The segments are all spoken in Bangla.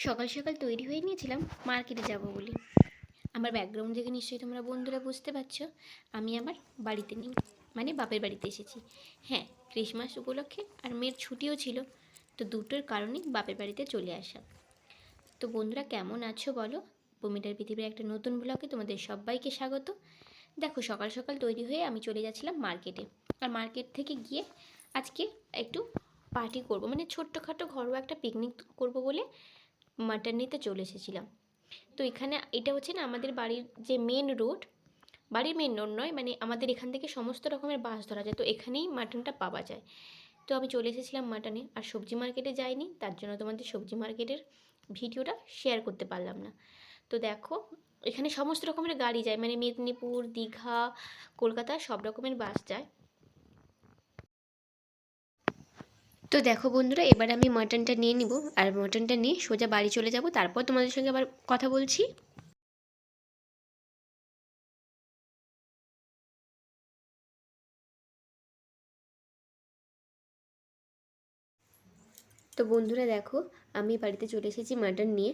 সকাল সকাল তৈরি হয়ে নিয়েছিলাম, মার্কেটে যাব বলে। আমার ব্যাকগ্রাউন্ড থেকে নিশ্চয়ই তোমরা বন্ধুরা বুঝতে পারছ, আমি আমার বাড়িতে নেই মানে বাপের বাড়িতে এসেছি। হ্যাঁ ক্রিসমাস উপলক্ষে আর মেয়ের ছুটিও ছিল, তো দুটোর কারণেই বাপের বাড়িতে চলে আসা। তো বন্ধুরা, কেমন আছো বলো? বমিটার পৃথিবীর একটা নতুন ব্লগে তোমাদের সবাইকে স্বাগত। দেখো, সকাল সকাল তৈরি হয়ে আমি চলে যাচ্ছিলাম মার্কেটে। আর মার্কেট থেকে গিয়ে আজকে একটু পার্টি করব মানে ছোট্টখাটো ঘরোয়া একটা পিকনিক করব বলে মাটন নিতে চলে এসেছিলাম। তো এখানে এটা হচ্ছে না আমাদের বাড়ির যে মেন রোড বাড়ির মেন রোড নয় মানে আমাদের এখান থেকে সমস্ত রকমের বাস ধরা যায়। তো এখানেই মাটনটা পাওয়া যায়। তো আমি চলে এসেছিলাম মাটনে আর সবজি মার্কেটে যাইনি, তার জন্য তোমাদের সবজি মার্কেটের ভিডিওটা শেয়ার করতে পারলাম না। তো দেখো, এখানে সমস্ত রকমের গাড়ি যায় মানে মেদিনীপুর, দীঘা, কলকাতা সব রকমের বাস যায়। তো দেখো বন্ধুরা, এবার আমি মাটনটা নিয়ে নিব। আর মাটনটা নিয়ে সোজা বাড়ি চলে যাব। তারপর তোমাদের সঙ্গে আবার কথা বলছি। তো বন্ধুরা দেখো, আমি বাড়িতে চলে এসেছি মাটন নিয়ে।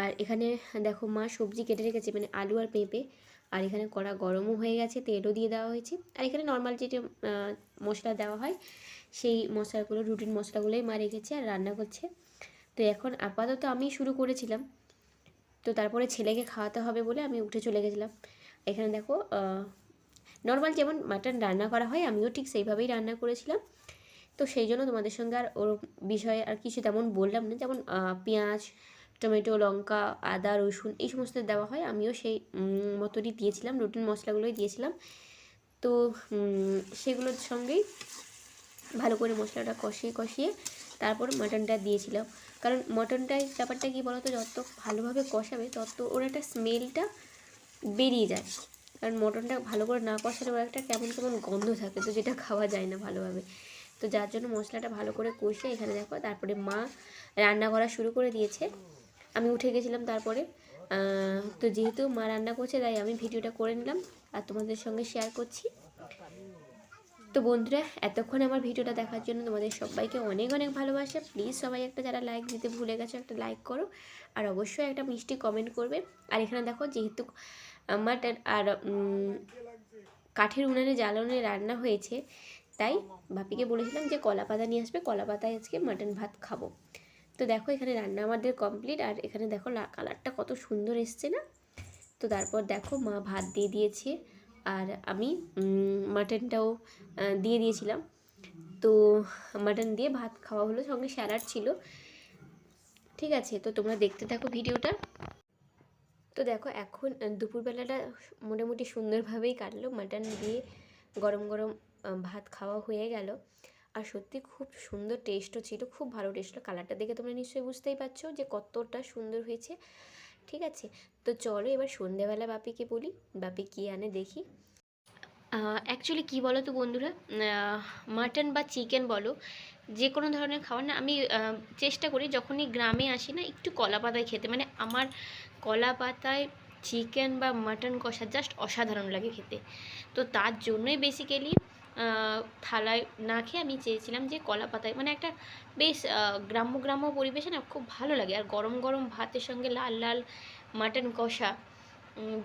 আর এখানে দেখো মা সবজি কেটে রেখেছে মানে আলু আর পেঁপে। আর এখানে কড়া গরমও হয়ে গেছে, তেলও দিয়ে দেওয়া হয়েছে। আর এখানে নর্মাল যেটা মশলা দেওয়া হয়, সেই মশলাগুলো রুটিন মশলাগুলোই মা রেখেছে আর রান্না করছে। তো এখন আপাতত আমি শুরু করেছিলাম। তো তারপরে ছেলেকে খাওয়াতে হবে বলে আমি উঠে চলে গেছিলাম। এখানে দেখো নর্মাল যেমন মাটন রান্না করা হয়, আমিও ঠিক সেইভাবেই রান্না করেছিলাম। তো সেই জন্য তোমাদের সঙ্গে আর ওর বিষয়ে আর কিছু তেমন বললাম না। যেমন পেঁয়াজ টমেটো, লঙ্কা, আদা, রসুন এই সমস্ত দেওয়া হয়। আমিও সেই মতনই দিয়েছিলাম, রুটিন মশলাগুলোই দিয়েছিলাম। তো সেগুলোর সঙ্গেই ভালো করে মশলাটা কষিয়ে কষিয়ে তারপর মাটনটা দিয়েছিলাম। কারণ মটনটায় ব্যাপারটা কী বলতো, যত ভালোভাবে কষাবে, তত ওর একটা স্মেলটা বেরিয়ে যায়। কারণ মটনটা ভালো করে না কষালে ওর একটা কেমন কেমন গন্ধ থাকে, তো যেটা খাওয়া যায় না ভালোভাবে। তো যার জন্য মশলাটা ভালো করে কষে এখানে দেখো, তারপরে মা রান্না করা শুরু করে দিয়েছে। আমি উঠে গেছিলাম তারপরে। তো যেহেতু মা রান্না করছে, তাই আমি ভিডিওটা করে নিলাম আর তোমাদের সঙ্গে শেয়ার করছি। তো বন্ধুরা, এতক্ষণ আমার ভিডিওটা দেখার জন্য তোমাদের সবাইকে অনেক অনেক ভালোবাসা। প্লিজ সবাই একটা যারা লাইক দিতে ভুলে গেছো, একটা লাইক করো। আর অবশ্যই একটা মিষ্টি কমেন্ট করবে। আর এখানে দেখো, যেহেতু আমার আর কাঠের উনানে জ্বালানে রান্না হয়েছে, তাই বাপিকে বলেছিলাম যে কলা পাতা নিয়ে আসবে কলা পাতায় আজকে মাটন ভাত খাব। তো দেখো এখানে রান্না আমাদের কমপ্লিট আর এখানে দেখো কালারটা কত সুন্দর এসছে না? তো তারপর দেখো মা ভাত দিয়ে দিয়েছে, আর আমি মাটনটাও দিয়ে দিয়েছিলাম। তো মাটন দিয়ে ভাত খাওয়া হলো, সঙ্গে স্যালাড ছিল। ঠিক আছে, তো তোমরা দেখতে থাকো ভিডিওটা। তো দেখো এখন দুপুরবেলাটা মোটামুটি সুন্দরভাবেই কাটলো। মাটন দিয়ে গরম গরম ভাত খাওয়া হয়ে গেল। আর সত্যি খুব সুন্দর টেস্টও ছিল, খুব ভালো টেস্ট কালারটা দেখে তোমরা নিশ্চয়ই বুঝতেই পারছ যে কতটা সুন্দর হয়েছে। ঠিক আছে, তো চলো এবার সন্ধেবেলা বাপিকে বলি, বাপি কী আনে দেখি। অ্যাকচুয়ালি কী বলো তো বন্ধুরা? মাটন বা চিকেন বলো, যে কোনো ধরনের খাবার না, আমি চেষ্টা করি যখনই গ্রামে আসি না, একটু কলা পাতায় খেতে। মানে আমার কলা পাতায় চিকেন বা মাটন কষা জাস্ট অসাধারণ লাগে খেতে। তো তার জন্যই বেসিক্যালি থালায় না খেয়ে আমি চেয়েছিলাম যে কলা পাতায়। মানে একটা বেশ গ্রাম্য গ্রাম্য পরিবেশে না খুব ভালো লাগে। আর গরম গরম ভাতের সঙ্গে লাল লাল মাটন কষা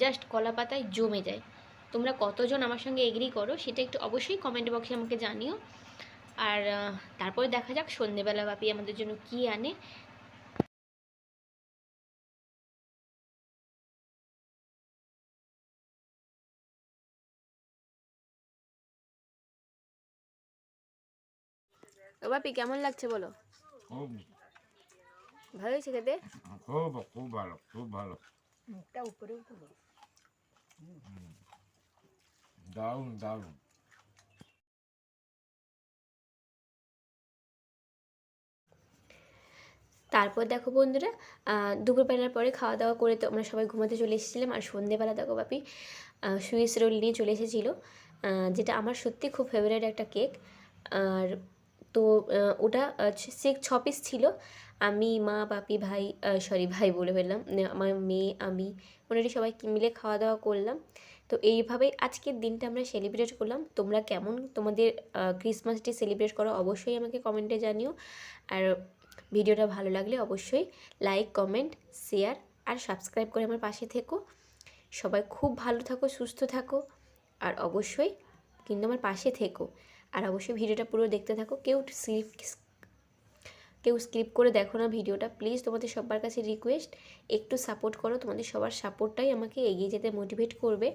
জাস্ট কলা পাতায় জমে যায়। তোমরা কতজন আমার সঙ্গে এগ্রি করো সেটা একটু অবশ্যই কমেন্ট বক্সে আমাকে জানিও। আর তারপরে দেখা যাক সন্ধেবেলা বাপি আমাদের জন্য কি আনে। ও বাপি কেমন লাগছে বলো? খুব। ভালো হয়েছে খেতে? খুব খুব ভালো খুব ভালো। মুখটা দারুণ দারুণ। তারপর দেখো বন্ধুরা দুপুরবেলার পরে খাওয়া দাওয়া করে তো আমরা সবাই ঘুমাতে চলে এসেছিলাম আর সন্ধেবেলা দেখো বাপি সুইস রোল নিয়ে চলে এসেছিল যেটা আমার সত্যি খুব ফেভারিট একটা কেক আর তো ওটা সিক্স ছ পিস ছিল। আমি, মা, বাপি, ভাই সরি ভাই বলে ফেললাম। আমার মেয়ে, আমি মোটামুটি সবাই মিলে খাওয়া দাওয়া করলাম। তো এইভাবেই আজকের দিনটা আমরা সেলিব্রেট করলাম। তোমরা কেমন তোমাদের ক্রিসমাস ডে সেলিব্রেট করো অবশ্যই আমাকে কমেন্টে জানিও। আর ভিডিওটা ভালো লাগলে অবশ্যই লাইক কমেন্ট শেয়ার আর সাবস্ক্রাইব করে আমার পাশে থেকো। সবাই খুব ভালো থাকো, সুস্থ থাকো। আর অবশ্যই কিন্তু আমার পাশে থেকো। আর অবশ্যই ভিডিওটা পুরো দেখতে থাকো। কেউ স্কিপ কেউ স্কিপ করে দেখো না ভিডিওটা। প্লিজ তোমাদের সবার কাছে রিকোয়েস্ট একটু সাপোর্ট করো। তোমাদের সবার সাপোর্টটাই আমাকে এগিয়ে যেতে মোটিভেট করবে।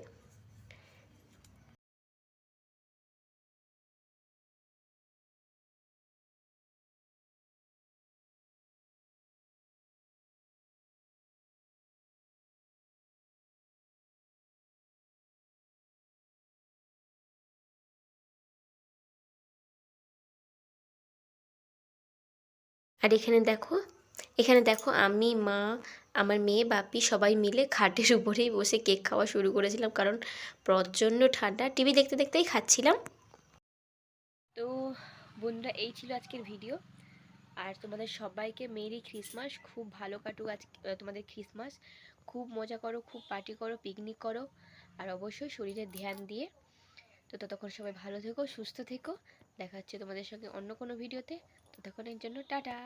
আর এখানে দেখো এখানে দেখো আমি, মা, আমার মেয়ে, বাপি সবাই মিলে খাটের উপরেই বসে কেক খাওয়া শুরু করেছিলাম। কারণ প্রচণ্ড ঠান্ডা। টিভি দেখতে দেখতেই খাচ্ছিলাম। তো বন্ধুরা, এই ছিল আজকের ভিডিও। আর তোমাদের সবাইকে মেরি ক্রিসমাস। খুব ভালো কাটুক আজ তোমাদের ক্রিসমাস। খুব মজা করো, খুব পার্টি করো, পিকনিক করো। আর অবশ্যই শরীরে ধ্যান দিয়ে। তো ততক্ষণ সবাই ভালো থেকো, সুস্থ থেকো। দেখা হচ্ছে তোমাদের সঙ্গে অন্য কোনো ভিডিওতে। ততক্ষণের জন্য টাটা।